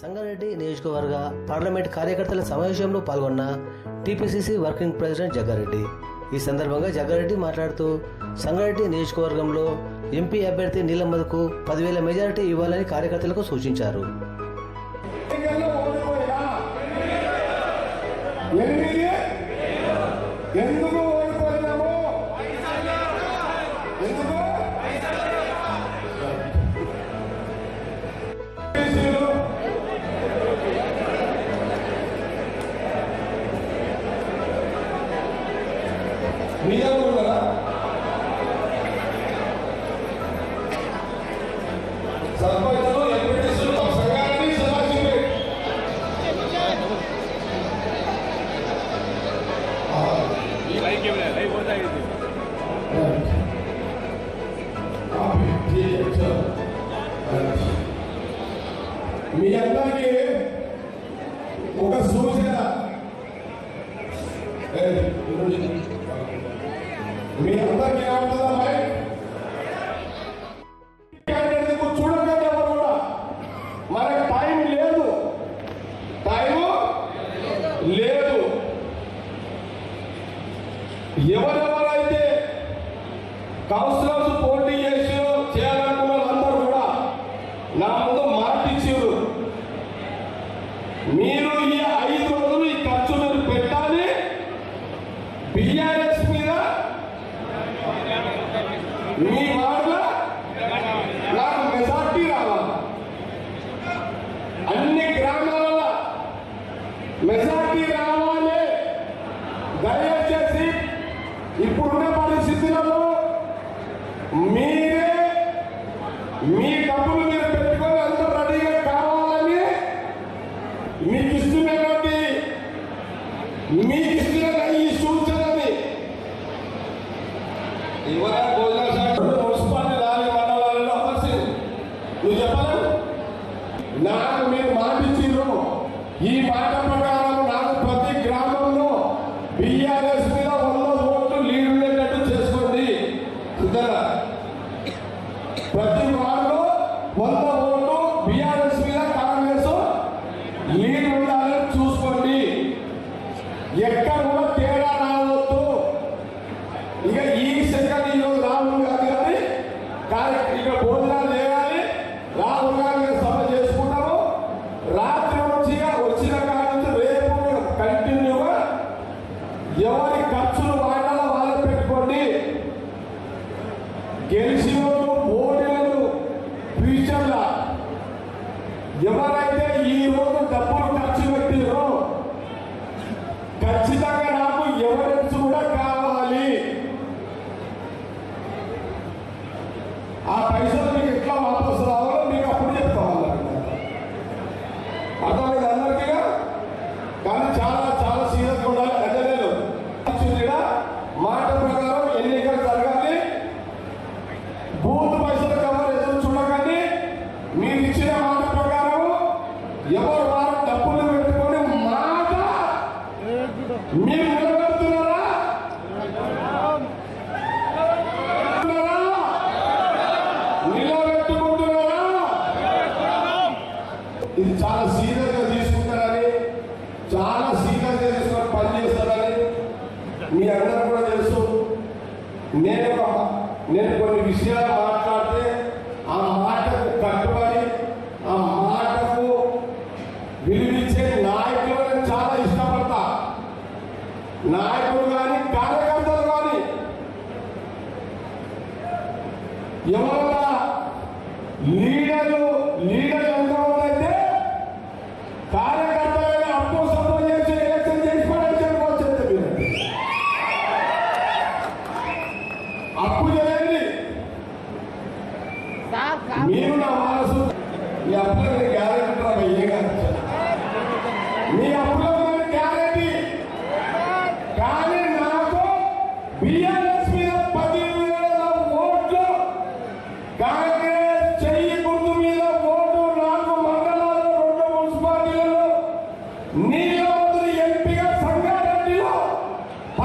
సంగారెడ్డి నియోజకవర్గ పార్లమెంట్ కార్యకర్తల సమావేశంలో పాల్గొన్న టీపీసీసీ వర్కింగ్ ప్రెసిడెంట్ జగ్గారెడ్డి. ఈ సందర్భంగా జగ్గారెడ్డి మాట్లాడుతూ సంగారెడ్డి నియోజకవర్గంలో ఎంపీ అభ్యర్థి నీలమ్మకు పదివేల మెజారిటీ ఇవ్వాలని కార్యకర్తలకు సూచించారు. ఎందుకు మీ అందరికీ ఒక సూచన. మీ అందరికీ ఏమంటుందా ఎవరెవరైతే కౌన్సిలర్స్ పోటీ చేసి చేయాలనుకున్న వాళ్ళందరూ కూడా నా ముందు మాటిచ్చారు మీరు ఈ ఐదు రోజులు ఈ ఖర్చు మీరు పెట్టాలి. బిఆర్ఎస్ మీద మీ వాళ్ళ నాకు మెజార్టీ రావాలి. అన్ని గ్రామాలలో మెజార్టీ రావాలి ఇప్పుడున్న పరిస్థితులలో మీరే మీ డబ్బులు మీరు పెట్టుకొని అందరూ రెడీగా కావాలని మీకు ఇస్తున్నటువంటి మీకు ఇస్తున్న ఈ సూచనని ఇవాళ భోజన శాఖ? మున్సిపాలిటీ రాని మండలాలలో అవసరం నువ్వు నాకు మీరు మాట ఈ మాట ప్రకారం నాకు ప్రతి గ్రామంలో బిఆర్ఎస్ ఎవరి ఖర్చులు వాళ్ళ వాళ్ళు పెట్టుకోండి. గెలిచి వాళ్ళు ఓడినలు ఫ్యూచర్లా ఎవరైతే ఈ రోజు డబ్బులు ఖర్చు పెట్టారో ఖచ్చితంగా నాకు ఎవరెన్స్ కూడా కావాలి ఆ పైసలు మీకు ఎట్లా వాపసు రావాలో మీకు అప్పుడు చెప్తాం అర్థమైంది అందరికీ కానీ చాలా చాలా సీరియస్గా ఉండాలి అజలేదు మాట ప్రకారం ఎన్నికలు జరగాలి బూత్ పైసలు ఎవరు ఎదురు చూడకండి మీరు ఇచ్చిన మాట ప్రకారం ఎవరు వారు డబ్బులు పెట్టుకొని మాట మీరు నిలబెడుతున్నారా నిలబెట్టుకుంటున్నారా ఇది చాలా సీరియస్గా తీసుకుంటారని చాలా సీరియస్గా తీసుకొని పని మీ అందరూ కూడా తెలుసు. నేను నేను కొన్ని విషయాలు ఎవరైనా లీడరు